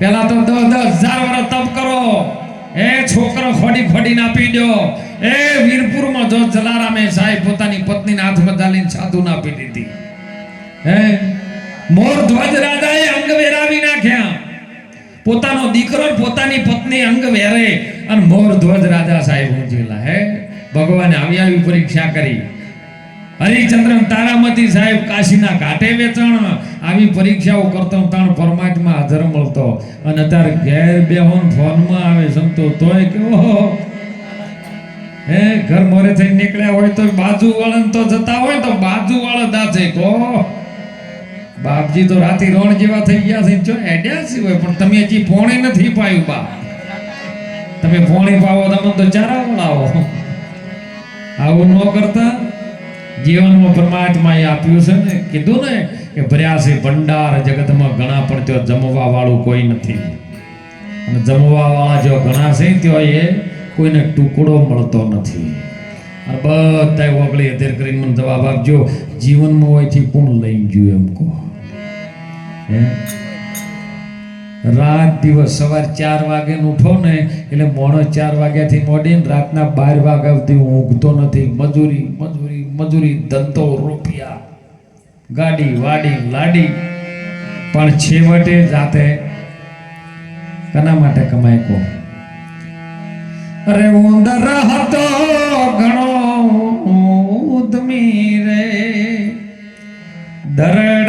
પેલા તો દસ દસ હજાર વર્ષ તપ કરો. એ છોકરો ખોડી ખોડીને આપી દો. એ વીરપુરમાં જો જલારામે સાહેબ પોતાની પત્નીના હાથમાં ચાલીને સાધુને આપી દીધી. હે? મોર ધ્વજ રાજાએ અંગ વેરાવી નાખ્યા. પોતાનો દીકરો પોતાની પત્ની અંગ વેરે. અને મોર ધ્વજ રાજા સાહેબ ઊંચેલા. હે? ભગવાને આવી આવી પરીક્ષા કરી. હરિચંદ્ર તારામતી સાહેબ કાશીના ઘાટે વેચાણ. આવી પરીક્ષાઓ કરતો તાણ પરમાત્મા હાજર મળતો. અને અત્યારે ઘેર બેહોન ફોનમાં આવે સંતો તોય કેવો હે, ઘર મોરે થઈ નીકળ્યા હોય તો બાજુ વળન તો જતા હોય તો બાજુ વાળા દાચે કો બાપજી તો રાતી રોણ જેવા થઈ ગયા છે જો એડ્યા છે હોય, પણ તમે હજી ફોણે નથી પાયું બા. તમે ફોણે પાવો તમે તો ચારા વળાવો આવું ન કરતા. જીવનમાં પરમાત્માએ આપ્યું છે ને, કીધું ને કે ભર્યા છે ભંડાર જગતમાં ઘણા પણ ત્યાં જમવા વાળું કોઈ નથી. અને જમવા વાળા જો ઘણા છે, ત્યાં એ કોઈને ટુકડો મળતો નથી. અને બધા ઓગળી અધેર કરીને મને જવાબ આપજો, જીવનમાં હોયથી કોણ લઈ ગયું એમ કહો. હે? રાત દિવસ સવાર ચાર વાગે ઉઠો ને, એટલે મોડો ચાર વાગ્યાથી મોડીને રાતના બાર વાગ્યા સુધી ઊંઘતો નથી, મજૂરી મજૂરી. મજૂરી, ધંધો, રૂપિયા, ગાડી, વાડી, લાડી. પણ છેવટે જાતે કના માટે કમાય કો? અરે ઉંદર હતો ઘણો ઉદમી રે. દરડા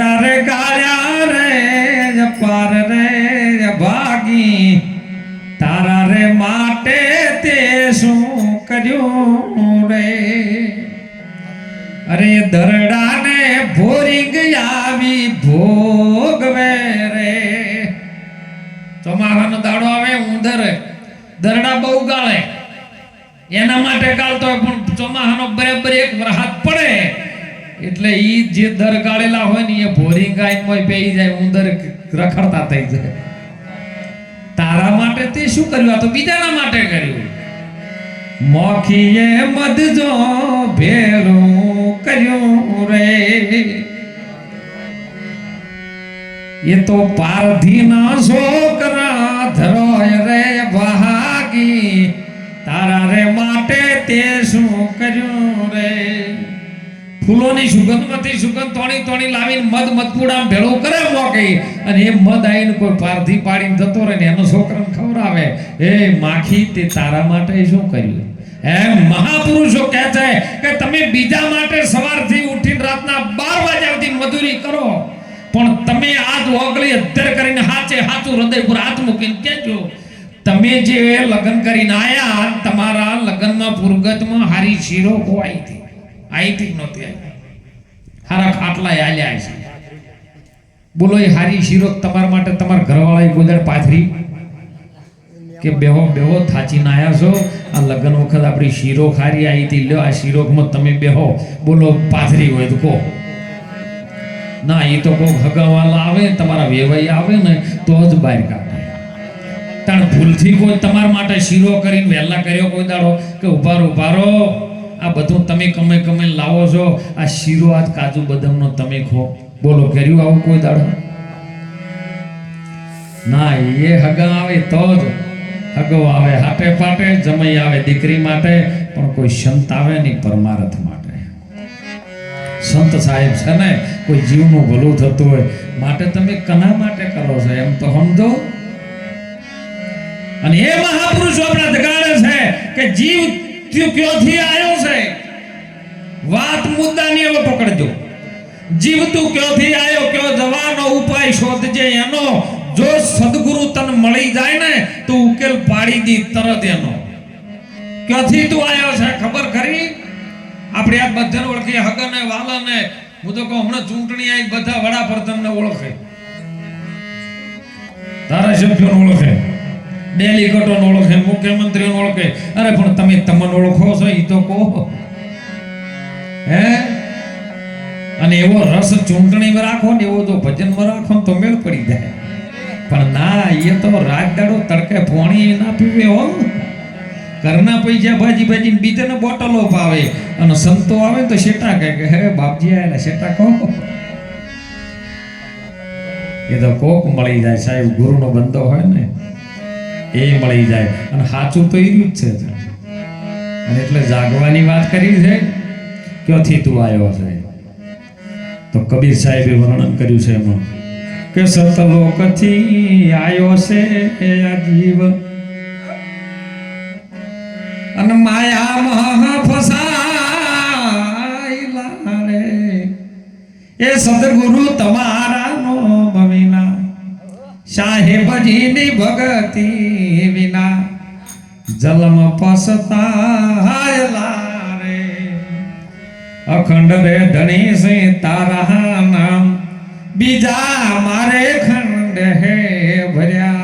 ચોમાસાનો દાડો આવે ઉંદર દરડા બહુ ગાળે. એના માટે ગાળતો હોય, પણ ચોમાસાનો બરાબર એક રાહત પડે. એટલે ઈ જે દર ગાળેલા હોય ને, એ ભોરી ગાય હોય પેઈ જાય ઉંદર રખડતા થઈ જાય. તારા માટે તે શું કર્યું? આ તો બીજાના માટે કર્યું. મોખીએ મધજો ભેરું કર્યું રે. એ તો પારધીના છોકરા ધરોય રે ભાગી તારા રે માટે તે શું કર્યું રે? ફૂલોની સુગંધમાંથી સુગંધ તોણી તોણી લાવીને મધ મધપુડા ભેળો કરે મોકી અને એ મધ આવીને કોઈ પારધી પાડીને જતો રહે ને એનો છોકરાને ખવડાવે એ માખી, તે તારા માટે શું કર્યું? એમ મહાપુરુષો કહે છે કે તમે બીજા માટે સવારથી ઉઠીને રાતના બાર વાગ્યા સુધી મજૂરી કરો. પણ તમે આજ ઓગળી અધર કરીને હાચે હાચું હૃદય પર હાથ મૂકીને કહેજો, તમે જે લગ્ન કરીને આયા, તમારા લગ્નમાં પુરગતમાં હારી શીરો ખોવાઈ હતી આઈ હતી નહોતી હારા ખાટલા આલ્યા છે. બોલો, એ હારી શીરો તમારા માટે તમારા ઘરવાળા ગોદડ પાથરી? કે બેહો બેહો, થાચીને આવ્યા છો? આ લગ્ન વખત આપણી શીરો ખારી આવી હતી લ્યો, આ શીરોમાં તમે બેહો. બોલો, પાથરી હોય તો કહો. ના એ તો કોઈ હગાવાલા આવે, તમારા વેવાઈ આવે ને, તો જ બહાર કાઢે. તાણ ભૂલથી કોઈ તમારા માટે શીરો કરીને વહેલા કર્યો કોઈ દાડો કે ઉભારો ઉભારો. આ બધું તમે કમે કમે લાવો છો. આ શીરો આજ કાજુ બદામનો તમે ખો. બોલો, કર્યું આવું કોઈ દાડો? ના એ હગા આવે તો જ હગો આવે. હાટે પાટે જમાઈ આવે દીકરી માટે, પણ કોઈ સંત આવે નહીં પરમારથ માટે. સંત સાહેબ છે ને કોઈ જીવનું ભલું થતું હોય, માટે તમે કના માટે કરો છો? એમ તો સમજો. અને એ મહાપુરુષો આપણા જગાડે છે કે જીવ ક્યોથી આવ્યો છે? વાત મુદ્દાની હવે પકડજો. જીવ તું ક્યોથી આવ્યો કયો જવાનો ઉપાય શોધજે એનો. જો સદગુરુ તન મળી જાય ને, તો ઉકેલ પાડી દી તરત એનો. ક્યાંથી તું આવ્યો છે ખબર ખરી? આપણે આ બધાને ઓળખીએ, હગને, વાલને હું તો કહું, હમણાં ચૂંટણી આવી, બધા વડાપ્રધાનને ઓળખે. ધારાસભ્યોને ઓળખે. ડેલીગેટોને ઓળખે, મુખ્યમંત્રીઓને ઓળખે. અરે, પણ તમે તમને ઓળખો છો એ તો કહો. હે? અને એવો રસ ચૂંટણીમાં રાખો ને, એવો જો ભજનમાં રાખો ને તો મેળ પડી જાય. પણ ના એ તો રાજદાડો તડકે ભોણી ના પીવે, હો. ઘરના પૈસા ભાજી ભાજી બીજાને બોટલો ભાવે. અને સંતો આવે તો શેટા કહે કે, હે બાપજી આયા શેટા કહો. એ તો કોક મળી જાય, સાહેબ, ગુરુનો બંધો હોય ને, એ મળી જાય. અને સાચું તો એ જ છે. અને એટલે જાગવાની વાત કરી છે, ક્યાંથી તું આવ્યો છે? તો કબીર સાહેબે વર્ણન કર્યું છે એમાં કે, સતલોકથી આવ્યો છે, એ આ જીવ અને માયામાં ફસાયેલા રે એ સદગુરુ તમારા નો ભવિના સાહેબજીની ભગતિ વિના જલમ પસતાયેલા રે અખંડ રે ધણી સે તારા નામ બીજા મારે ખંડ હે ભર્યા.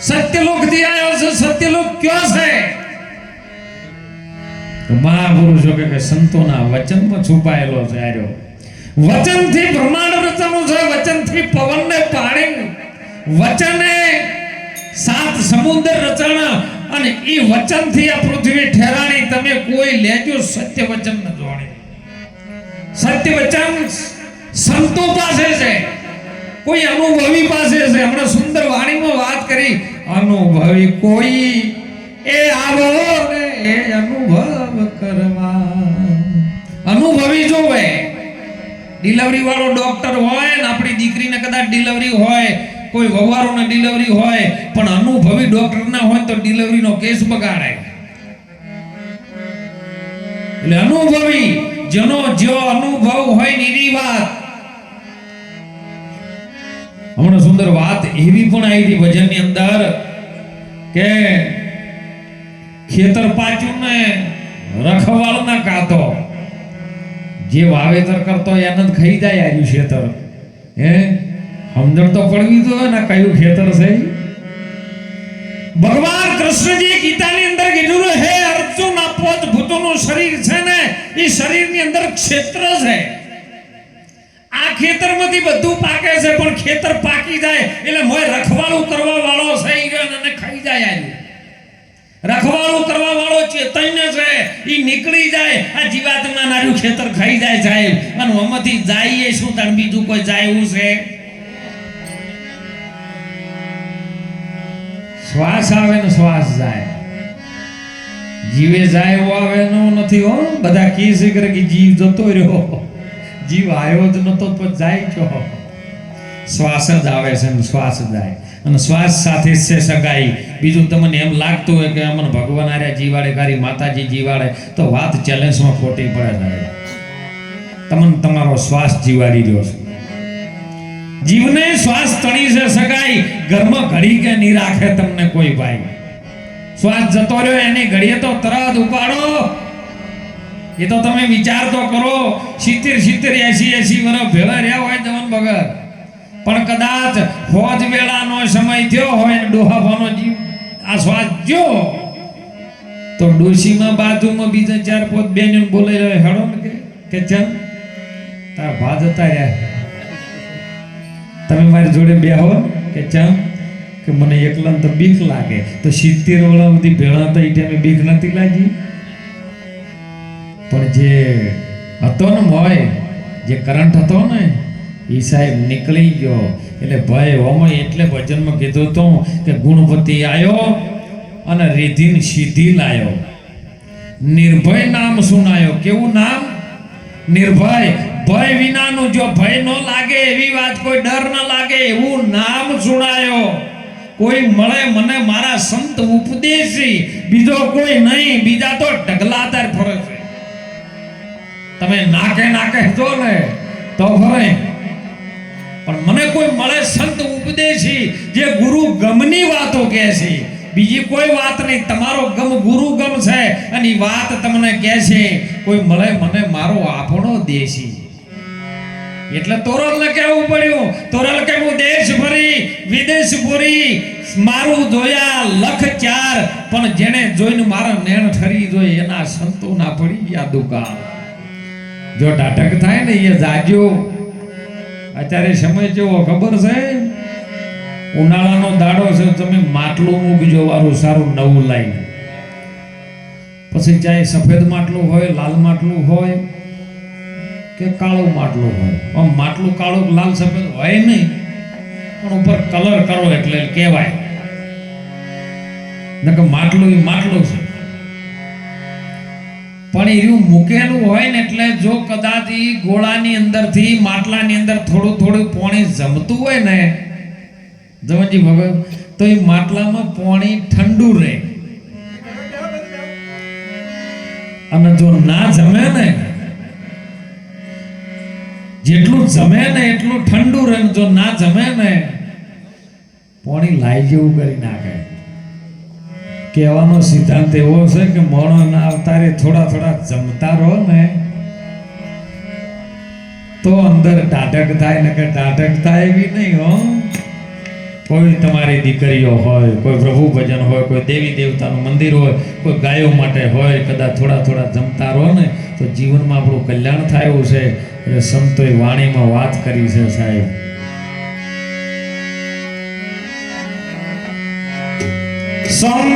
સત્યલોકથી આવ્યો છે કયો છે? મહાપુરુષો કે સંતોના વચનમાં છુપાયેલો છે, આર્યો. વચનથી બ્રહ્માંડ રચનું છે, વચનથી પવનને પાણી વચને સાત સમુદ્ર રચના અને એ વચનથી આ પૃથ્વી ઠેરાણી તમે કોઈ લેજો સત્ય વચન ન જોણે સત્ય વચન સંતો પાસે છે. કોઈ અનુભવી પાસે છે. હમણાં સુંદર વાણીમાં વાત કરી. અનુભવી કોઈ એ આવો ને અનુભવ કરવા. અનુભવી જોવે ડિલિવરી વાળો ડોક્ટર હોય ને આપણી દીકરીને કદાચ ડિલિવરી હોય, કોઈ વવારોને ડિલિવરી હોય, પણ અનુભવી ડોક્ટર ના હોય તો ડિલિવરીનો કેસ બગાડે. એટલે અનુભવી, જેનો જો અનુભવ હોય ને એની વાત. હમણાં સુંદર વાત એવી પણ આવી હતી ભજનની અંદર કે ખેતર પાચ્યું ને રખવાળ ના કાતો જે વાવેતર કરતો એને જ ખાઈ જાય આવ્યું ખેતર. હે? સમજણ તો પડવી તો ને કયું ખેતર છે ભગવાન કૃષ્ણજી ગીતાની અંદર કીધું હે અર્જુન, આ પોત ભૂતોનું શરીર છે ને, એ શરીરની અંદર ક્ષેત્ર છે. આ ખેતરમાંથી બધું પાકે છે, પણ ખેતર પાકી જાય, એટલે મોય રખવાળું કરવા વાળો છે અને ખાઈ જાય આવ્યું રખવાળું કરવા વાળો ચેતન્ય છે. એ નીકળી જાય. આ જીવાતમાં નારું ખેતર ખાઈ જાય સાહેબ. અને આમાંથી જાય શું તાર બીજું કોઈ જાય છે? શ્વાસ આવે ને શ્વાસ જાય. જીવે જાય એવો આવે એનો નથી હો. બધા કી છે કરે કે જીવ જતો રહ્યો. જીવ આવ્યો જ નતો તો જાય છો શ્વાસ જ આવે છે ને શ્વાસ જાય. અને શ્વાસ સાથે છે સગાઈ. બીજું તમને એમ લાગતું હોય કે અમને ભગવાન આર્યા જીવાડે કારી માતાજી જીવાડે, તો વાત ચેલેન્જમાં ખોટી પડે તમને તમારો શ્વાસ જીવાડી રહ્યો છે. જીવને શ્વાસ તણી છે સગાઈ. ઘરમાં ઘડી કે નહીં રાખે તમને કોઈ ભાઈ. શ્વાસ જતો રહ્યો, એની ઘડીએ તો તરત ઉપાડો. એ તો તમે વિચાર તો કરો. સિત્તેર સિત્તેર એસી એસી વર્ષ ભેળા રહ્યા હોય જમન ભગત. પણ કદાચ ફોજ વેળાનો સમય થયો હોય ને ડોહાભાનો આ શ્વાસ જો તો ડોશીમાં બાજુમાં બીજા ચાર પોત બેન બોલાઈ રહ્યો હેડો ને કે ચમ તાર ભા જતા રહ્યા તમે મારી જોડે બેહો કે ચમ, કે મને એકલાને તો બીક લાગે. તો સિત્તેર વાળા બધી ભેળા તો એ ટાઈમે બીક નથી લાગી. પણ જે હતો ને હોય જે કરંટ હતો ને એ સાહેબ નીકળી ગયો. એટલે ભાઈ ઓમય એટલે ભજનમાં કીધું હતું કે ગુણપતિ આવ્યો અને રીધિન સીધી લાયો. નિર્ભય નામ સુનાયો. કેવું નામ? નિર્ભય. ભય વિનાનું જો ભય ન લાગે, એવી વાત કોઈ ડર ન લાગે, એવું નામ સુણાયો કોઈ મળે મને મારા સંત ઉપદેશી, બીજો કોઈ નહીં, બીજા તો ઢગલાદાર ફરે છે. તમે નાકે નાકે જો ને, તો ફરે. પણ મને કોઈ મળે સંત ઉપદેશી જે ગુરુ ગમની વાતો કહે છે. બીજી કોઈ વાત નહીં, તમારો ગમ ગુરુ ગમ છે અને વાત તમને કહે છે, કોઈ મળે મને મારો આપણો દેશી. એટલે તોરલ ને કહેવું પડ્યું, તોરલ કે હું દેશ ભરી, વિદેશ ભરી, મારું જોયા લખ ચાર, પણ જેને જોઈને મારા નેણ ઠરી જોઈ, એના સંતો ના પડી ગયા દુકાન જો ટાટક થાય ને, એ જાજો અત્યારે સમય જેવો ખબર છે? ઉનાળાનો દાડો છે, તમે માટલું મૂકજો વારું, સારું નવું લાઈને. પછી ચાહે સફેદ માટલું હોય, લાલ માટલું હોય કે કાળું માટલું હોય. આમ માટલું કાળું લાલ સફેદ હોય નહીં, પણ ઉપર કલર કરો એટલે કહેવાય. નકર માટલું એ માટલું છે. પણ એવું મૂકેલું હોય ને એટલે જો કદાચ એ ગોળાની અંદરથી, માટલાની અંદર થોડું થોડું પાણી જમતું હોય ને જમનજી ભગત તો એ માટલામાં પાણી ઠંડુ રહે. અને જો ના જમે ને, જેટલું જમે ને એટલું ઠંડુ રહે જો ના જમે ને, પાણી લાઈ જેવું કરી નાખે. કહેવાનો સિદ્ધાંત એવો છે કે મોણો અવતારે થોડા થોડા જમતા રહો ને, તો અંદર ટાટક થાય ને કે ટાટક થાય એવી નહીં, હો. કોઈ તમારી દીકરીઓ હોય, કોઈ પ્રભુ ભજન હોય, કોઈ દેવી દેવતાનું મંદિર હોય, કોઈ ગાયો માટે હોય, કદાચ થોડા થોડા જમતા રહો ને, તો જીવનમાં આપણું કલ્યાણ થાય એવું છે. એટલે સંતોએ વાણીમાં વાત કરી છે સાહેબ. સંત